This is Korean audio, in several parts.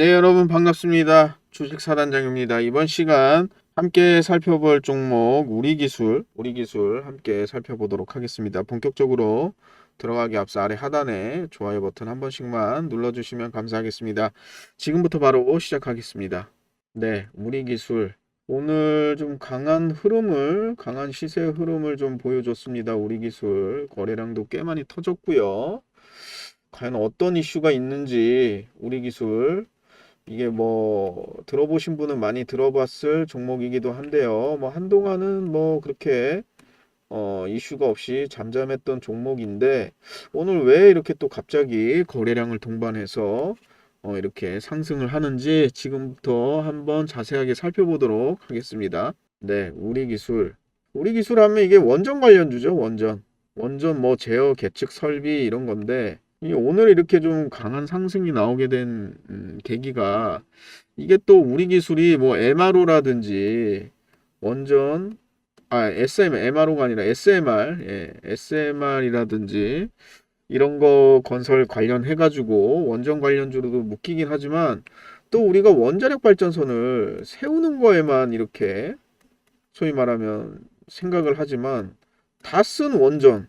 네, 여러분 반갑습니다. 주식사단장입니다. 이번 시간 함께 살펴볼 종목 우리 기술, 우리 기술 함께 살펴보도록 하겠습니다. 본격적으로 들어가기 앞서 아래 하단에 좋아요 버튼 한 번씩만 눌러주시면 감사하겠습니다. 지금부터 바로 시작하겠습니다. 네, 우리 기술 오늘 좀 강한 흐름을, 강한 시세 흐름을 좀 보여줬습니다. 우리 기술 거래량도 꽤 많이 터졌고요. 과연 어떤 이슈가 있는지 우리 기술 이게 뭐 들어보신 분은 많이 들어봤을 종목이기도 한데요. 뭐 한동안은 뭐 그렇게 어 이슈가 없이 잠잠했던 종목인데 오늘 왜 이렇게 또 갑자기 거래량을 동반해서 어 이렇게 상승을 하는지 지금부터 한번 자세하게 살펴보도록 하겠습니다. 네, 우리 기술. 우리 기술 하면 이게 원전 관련주죠, 원전. 원전 뭐 제어 계측 설비 이런 건데 이 오늘 이렇게 좀 강한 상승이 나오게 된 음, 계기가 이게 또 우리 기술이 뭐 MRO라든지 원전 아 SM MRO가 아니라 SMR 예, SMR이라든지 이런 거 건설 관련해 가지고 원전 관련주로도 묶이긴 하지만 또 우리가 원자력 발전소를 세우는 거에만 이렇게 소위 말하면 생각을 하지만 다 쓴 원전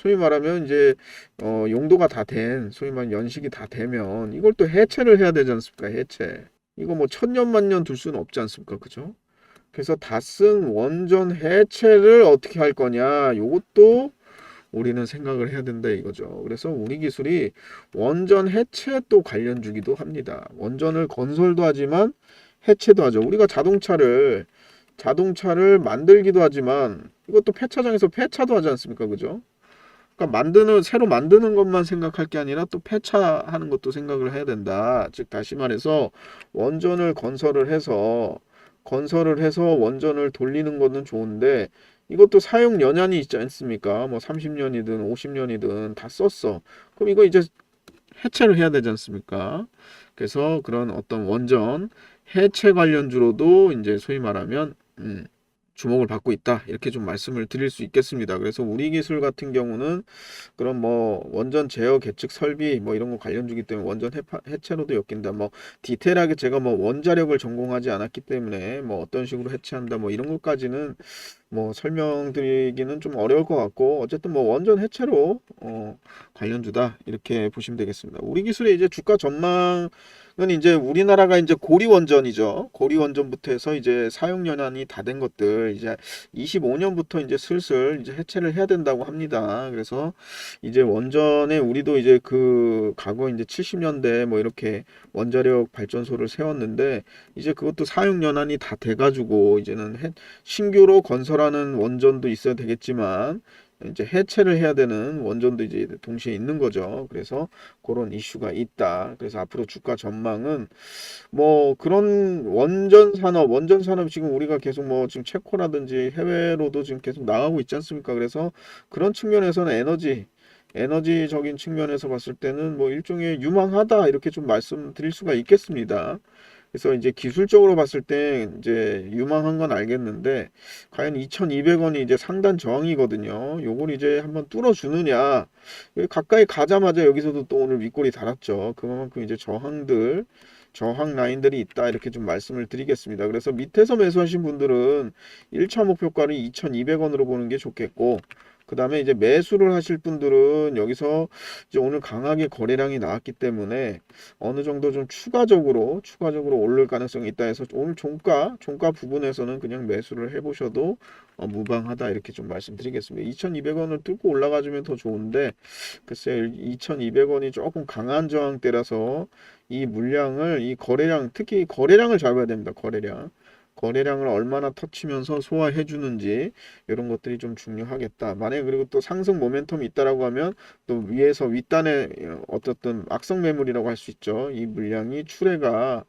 소위 말하면 이제 어 용도가 다 된 소위 말하면 연식이 다 되면 이걸 또 해체를 해야 되지 않습니까? 해체. 이거 뭐 천년 만년 둘 수는 없지 않습니까? 그죠? 그래서 다 쓴 원전 해체를 어떻게 할 거냐? 요것도 우리는 생각을 해야 된다 이거죠. 그래서 우리 기술이 원전 해체 또 관련 주기도 합니다. 원전을 건설도 하지만 해체도 하죠. 우리가 자동차를 자동차를 만들기도 하지만 이것도 폐차장에서 폐차도 하지 않습니까? 그죠? 그러니까 만드는 새로 만드는 것만 생각할 게 아니라 또 폐차하는 것도 생각을 해야 된다. 즉 다시 말해서 원전을 건설을 해서 건설을 해서 원전을 돌리는 거는 좋은데 이것도 사용 연한이 있지 않습니까? 뭐 30년이든 50년이든 다 썼어. 그럼 이거 이제 해체를 해야 되지 않습니까? 그래서 그런 어떤 원전 해체 관련주로도 이제 소위 말하면 음, 주목을 받고 있다 이렇게 좀 말씀을 드릴 수 있겠습니다. 그래서 우리 기술 같은 경우는 그런 뭐 원전 제어 계측 설비 뭐 이런 거 관련주기 때문에 원전 해파, 해체로도 엮인다. 뭐 디테일하게 제가 뭐 원자력을 전공하지 않았기 때문에 뭐 어떤 식으로 해체한다 뭐 이런 것까지는 뭐 설명드리기는 좀 어려울 것 같고 어쨌든 뭐 원전 해체로 어 관련주다 이렇게 보시면 되겠습니다. 우리 기술의 이제 주가 전망 은 이제 우리나라가 이제 고리 원전이죠. 고리 원전부터 해서 이제 사용 연한이 다 된 것들 이제 25년부터 이제 슬슬 이제 해체를 해야 된다고 합니다. 그래서 이제 원전에 우리도 이제 그 과거 이제 70년대 뭐 이렇게 원자력 발전소를 세웠는데 이제 그것도 사용 연한이 다 돼가지고 이제는 해, 신규로 건설하는 원전도 있어야 되겠지만 이제 해체를 해야 되는 원전도 이제 동시에 있는 거죠. 그래서 그런 이슈가 있다. 그래서 앞으로 주가 전망은 뭐 그런 원전 산업, 원전 산업 지금 우리가 계속 뭐 지금 체코라든지 해외로도 지금 계속 나가고 있지 않습니까? 그래서 그런 측면에서는 에너지 에너지적인 측면에서 봤을 때는 뭐 일종의 유망하다 이렇게 좀 말씀드릴 수가 있겠습니다. 그래서 이제 기술적으로 봤을 때 이제 유망한 건 알겠는데 과연 2,200원이 이제 상단 저항이거든요. 요걸 이제 한번 뚫어 주느냐. 가까이 가자마자 여기서도 또 오늘 윗골이 달았죠. 그만큼 이제 저항들 저항 라인들이 있다 이렇게 좀 말씀을 드리겠습니다. 그래서 밑에서 매수하신 분들은 1차 목표가를 2,200원으로 보는 게 좋겠고 그 다음에 이제 매수를 하실 분들은 여기서 이제 오늘 강하게 거래량이 나왔기 때문에 어느 정도 좀 추가적으로 추가적으로 오를 가능성이 있다 해서 오늘 종가 종가 부분에서는 그냥 매수를 해보셔도 어, 무방하다 이렇게 좀 말씀드리겠습니다. 2,200원을 뚫고 올라가주면 더 좋은데 글쎄 2,200원이 조금 강한 저항대라서 이 물량을 이 거래량 특히 거래량을 잡아야 됩니다. 거래량. 거래량을 얼마나 터치면서 소화해 주는지 이런 것들이 좀 중요하겠다. 만약에 그리고 또 상승 모멘텀이 있다라고 하면 또 위에서 윗단에 어떻든 악성 매물이라고 할 수 있죠. 이 물량이 출회가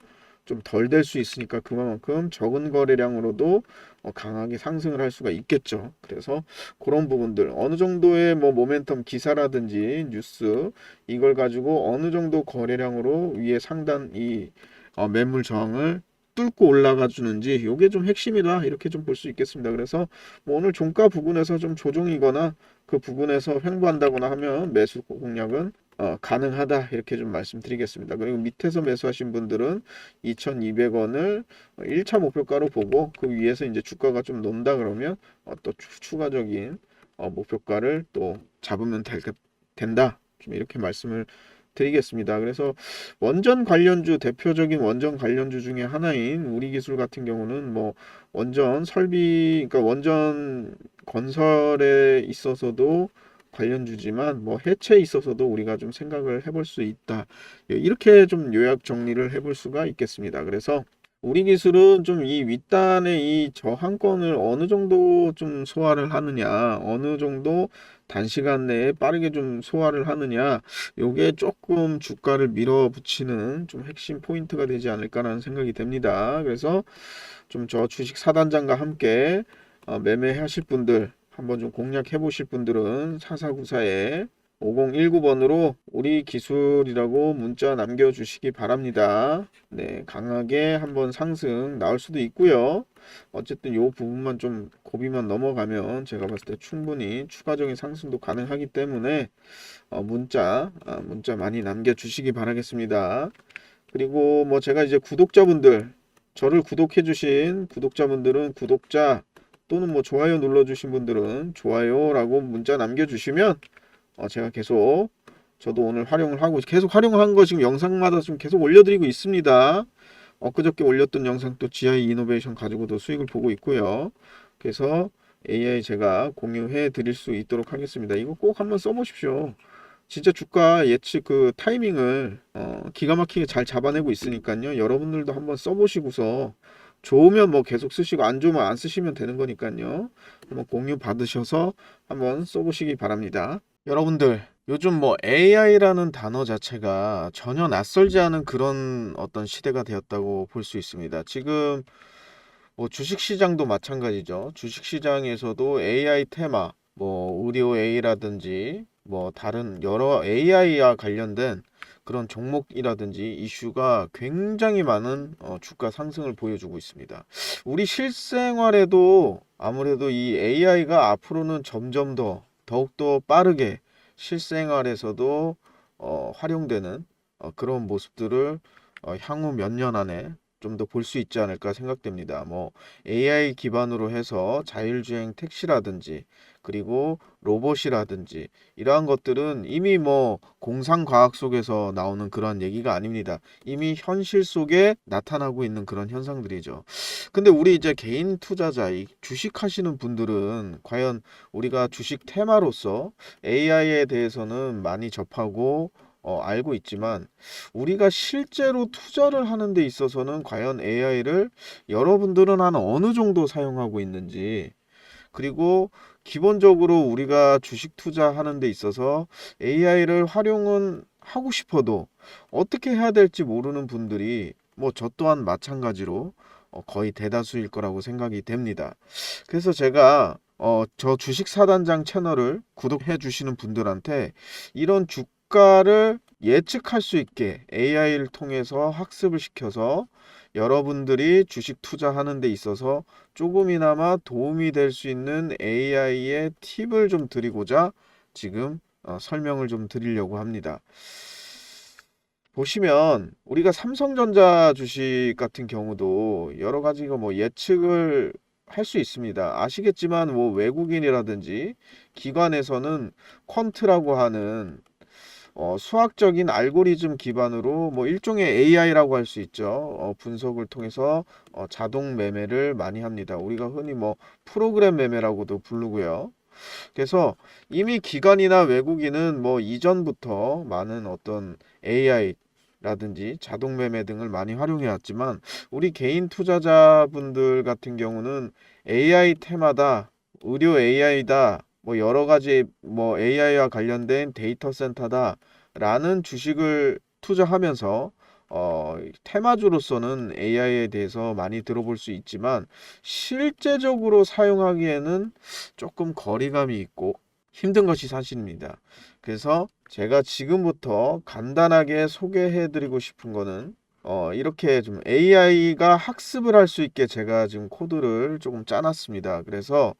좀 덜 될 수 있으니까 그만큼 적은 거래량으로도 어, 강하게 상승을 할 수가 있겠죠. 그래서 그런 부분들 어느 정도의 뭐 모멘텀 기사라든지 뉴스 이걸 가지고 어느 정도 거래량으로 위에 상단 이 어, 매물 저항을 뚫고 올라가 주는지 요게 좀 핵심이다 이렇게 좀 볼 수 있겠습니다. 그래서 뭐 오늘 종가 부근에서 좀 조정이거나 그 부분에서 횡보한다거나 하면 매수 공략은 어, 가능하다 이렇게 좀 말씀드리겠습니다. 그리고 밑에서 매수하신 분들은 2,200원을 1차 목표가로 보고 그 위에서 이제 주가가 좀 논다 그러면 어, 또 추- 추가적인 어, 목표가를 또 잡으면 될, 된다. 좀 이렇게 말씀을 드리겠습니다. 그래서 원전 관련주 대표적인 원전 관련주 중에 하나인 우리기술 같은 경우는 뭐 원전 설비 그러니까 원전 건설에 있어서도 관련주지만 뭐 해체에 있어서도 우리가 좀 생각을 해볼 수 있다. 예, 이렇게 좀 요약 정리를 해볼 수가 있겠습니다. 그래서 우리 기술은 좀 이 윗단의 이 저항권을 어느 정도 좀 소화를 하느냐, 어느 정도 단시간 내에 빠르게 좀 소화를 하느냐, 요게 조금 주가를 밀어붙이는 좀 핵심 포인트가 되지 않을까라는 생각이 됩니다. 그래서 좀 저 주식 사단장과 함께 어, 매매하실 분들, 한번 좀 공략해 보실 분들은 4494에 5019번으로 우리 기술이라고 문자 남겨주시기 바랍니다. 네, 강하게 한번 상승 나올 수도 있고요. 어쨌든 요 부분만 좀 고비만 넘어가면 제가 봤을 때 충분히 추가적인 상승도 가능하기 때문에 어, 문자 아, 문자 많이 남겨주시기 바라겠습니다. 그리고 뭐 제가 이제 구독자분들 저를 구독해주신 구독자분들은 구독자 또는 뭐 좋아요 눌러주신 분들은 좋아요라고 문자 남겨주시면 어, 제가 계속 저도 오늘 활용을 하고 계속 활용한 거 지금 영상마다 좀 계속 올려드리고 있습니다. 엊그저께 올렸던 영상 또 GI 이노베이션 가지고도 수익을 보고 있고요. 그래서 AI 제가 공유해 드릴 수 있도록 하겠습니다. 이거 꼭 한번 써보십시오. 진짜 주가 예측 그 타이밍을 어, 기가 막히게 잘 잡아내고 있으니까요. 여러분들도 한번 써보시고서 좋으면 뭐 계속 쓰시고 안 좋으면 안 쓰시면 되는 거니까요. 한번 공유 받으셔서 한번 써보시기 바랍니다. 여러분들 요즘 뭐 AI라는 단어 자체가 전혀 낯설지 않은 그런 어떤 시대가 되었다고 볼 수 있습니다. 지금 뭐 주식 시장도 마찬가지죠. 주식 시장에서도 AI 테마, 뭐 의료 A라든지 뭐 다른 여러 AI와 관련된 그런 종목이라든지 이슈가 굉장히 많은 어, 주가 상승을 보여주고 있습니다. 우리 실생활에도 아무래도 이 AI가 앞으로는 점점 더 더욱더 빠르게 실생활에서도 어, 활용되는 어, 그런 모습들을 어, 향후 몇 년 안에 좀 더 볼 수 있지 않을까 생각됩니다. 뭐 AI 기반으로 해서 자율주행 택시라든지 그리고 로봇이라든지 이러한 것들은 이미 뭐 공상과학 속에서 나오는 그런 얘기가 아닙니다. 이미 현실 속에 나타나고 있는 그런 현상들이죠. 근데 우리 이제 개인 투자자, 이 주식 하시는 분들은 과연 우리가 주식 테마로서 AI에 대해서는 많이 접하고 어, 알고 있지만 우리가 실제로 투자를 하는 데 있어서는 과연 AI를 여러분들은 한 어느 정도 사용하고 있는지 그리고 기본적으로 우리가 주식 투자하는 데 있어서 AI를 활용은 하고 싶어도 어떻게 해야 될지 모르는 분들이 뭐 저 또한 마찬가지로 어, 거의 대다수일 거라고 생각이 됩니다. 그래서 제가 어, 저 주식 사단장 채널을 구독해 주시는 분들한테 이런 주가를 예측할 수 있게 AI를 통해서 학습을 시켜서 여러분들이 주식 투자하는 데 있어서 조금이나마 도움이 될 수 있는 AI의 팁을 좀 드리고자 지금 어, 설명을 좀 드리려고 합니다. 보시면 우리가 삼성전자 주식 같은 경우도 여러 가지가 뭐 예측을 할 수 있습니다. 아시겠지만 뭐 외국인이라든지 기관에서는 퀀트라고 하는 어, 수학적인 알고리즘 기반으로 뭐 일종의 AI라고 할 수 있죠. 어, 분석을 통해서 어, 자동 매매를 많이 합니다. 우리가 흔히 뭐 프로그램 매매라고도 부르고요. 그래서 이미 기관이나 외국인은 뭐 이전부터 많은 어떤 AI 라든지 자동 매매 등을 많이 활용해 왔지만 우리 개인 투자자분들 같은 경우는 AI 테마다 의료 AI다 뭐 여러 가지 뭐 AI와 관련된 데이터 센터다 라는 주식을 투자하면서 어, 테마주로서는 AI에 대해서 많이 들어볼 수 있지만 실제적으로 사용하기에는 조금 거리감이 있고 힘든 것이 사실입니다. 그래서 제가 지금부터 간단하게 소개해 드리고 싶은 거는 어, 이렇게 좀 AI가 학습을 할 수 있게 제가 지금 코드를 조금 짜놨습니다. 그래서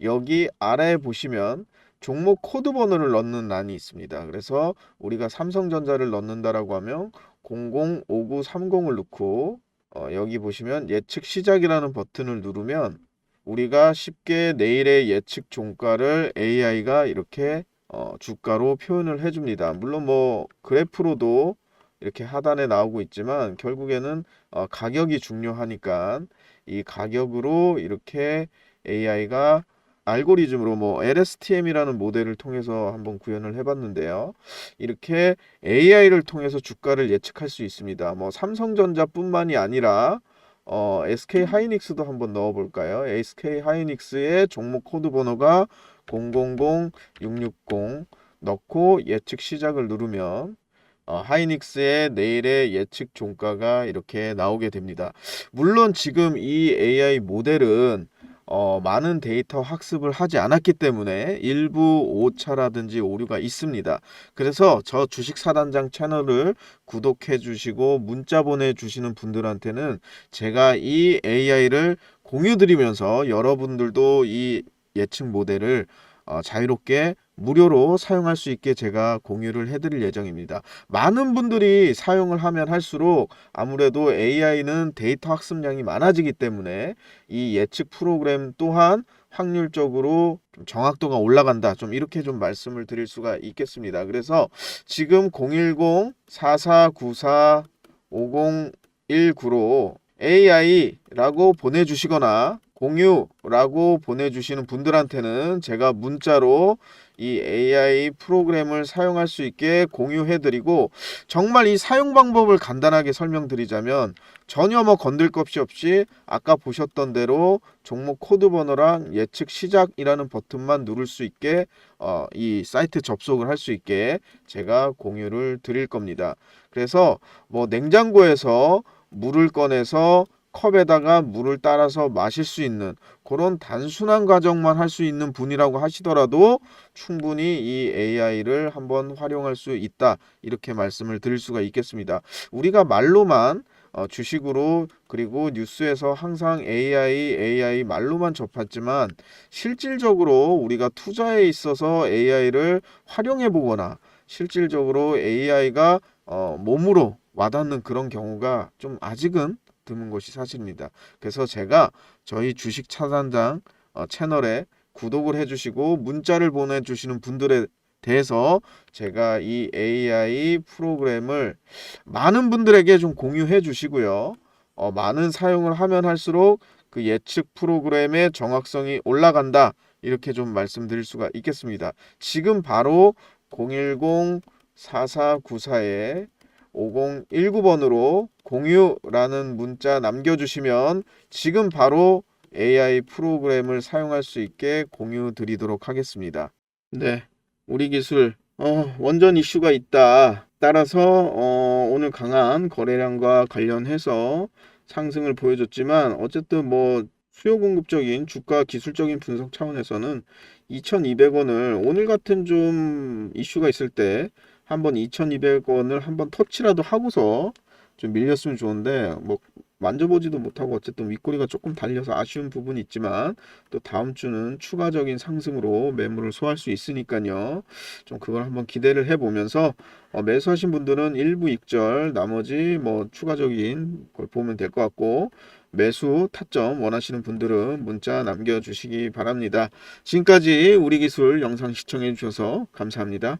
여기 아래에 보시면 종목 코드 번호를 넣는 란이 있습니다. 그래서 우리가 삼성전자를 넣는다라고 하면 005930을 넣고 어, 여기 보시면 예측 시작이라는 버튼을 누르면 우리가 쉽게 내일의 예측 종가를 AI가 이렇게 어, 주가로 표현을 해줍니다. 물론 뭐 그래프로도 이렇게 하단에 나오고 있지만 결국에는 어, 가격이 중요하니까 이 가격으로 이렇게 AI가 알고리즘으로 뭐 LSTM이라는 모델을 통해서 한번 구현을 해봤는데요. 이렇게 AI를 통해서 주가를 예측할 수 있습니다. 뭐 삼성전자뿐만이 아니라 어, SK 하이닉스도 한번 넣어볼까요? SK 하이닉스의 종목 코드 번호가 000660 넣고 예측 시작을 누르면 어, 하이닉스의 내일의 예측 종가가 이렇게 나오게 됩니다. 물론 지금 이 AI 모델은 어, 많은 데이터 학습을 하지 않았기 때문에 일부 오차라든지 오류가 있습니다. 그래서 저 주식 사단장 채널을 구독해 주시고 문자 보내 주시는 분들한테는 제가 이 AI를 공유 드리면서 여러분들도 이 예측 모델을 어, 자유롭게 무료로 사용할 수 있게 제가 공유를 해드릴 예정입니다. 많은 분들이 사용을 하면 할수록 아무래도 AI는 데이터 학습량이 많아지기 때문에 이 예측 프로그램 또한 확률적으로 좀 정확도가 올라간다. 좀 이렇게 좀 말씀을 드릴 수가 있겠습니다. 그래서 지금 010-4494-5019로 AI라고 보내주시거나 공유라고 보내주시는 분들한테는 제가 문자로 이 AI 프로그램을 사용할 수 있게 공유해드리고 정말 이 사용 방법을 간단하게 설명드리자면 전혀 뭐 건들 것이 없이 아까 보셨던 대로 종목 코드 번호랑 예측 시작이라는 버튼만 누를 수 있게 어, 이 사이트 접속을 할 수 있게 제가 공유를 드릴 겁니다. 그래서 뭐 냉장고에서 물을 꺼내서 컵에다가 물을 따라서 마실 수 있는 그런 단순한 과정만 할 수 있는 분이라고 하시더라도 충분히 이 AI를 한번 활용할 수 있다 이렇게 말씀을 드릴 수가 있겠습니다. 우리가 말로만 어, 주식으로 그리고 뉴스에서 항상 AI, AI 말로만 접했지만 실질적으로 우리가 투자에 있어서 AI를 활용해 보거나 실질적으로 AI가 어, 몸으로 와닿는 그런 경우가 좀 아직은 드문 것이 사실입니다. 그래서 제가 저희 주식 차단장 어, 채널에 구독을 해주시고 문자를 보내주시는 분들에 대해서 제가 이 AI 프로그램을 많은 분들에게 좀 공유해 주시고요. 어, 많은 사용을 하면 할수록 그 예측 프로그램의 정확성이 올라간다. 이렇게 좀 말씀드릴 수가 있겠습니다. 지금 바로 010-4494에 5019번으로 공유라는 문자 남겨주시면 지금 바로 AI 프로그램을 사용할 수 있게 공유 드리도록 하겠습니다. 네, 우리 기술 어, 원전 이슈가 있다. 따라서 어, 오늘 강한 거래량과 관련해서 상승을 보여줬지만 어쨌든 뭐 수요 공급적인 주가 기술적인 분석 차원에서는 2200원을 오늘 같은 좀 이슈가 있을 때 한번 2200원을 한번 터치라도 하고서 좀 밀렸으면 좋은데 뭐 만져보지도 못하고 어쨌든 윗꼬리가 조금 달려서 아쉬운 부분이 있지만 또 다음 주는 추가적인 상승으로 매물을 소화할 수 있으니까요. 좀 그걸 한번 기대를 해보면서 어, 매수하신 분들은 일부 익절 나머지 뭐 추가적인 걸 보면 될 것 같고 매수 타점 원하시는 분들은 문자 남겨주시기 바랍니다. 지금까지 우리 기술 영상 시청해 주셔서 감사합니다.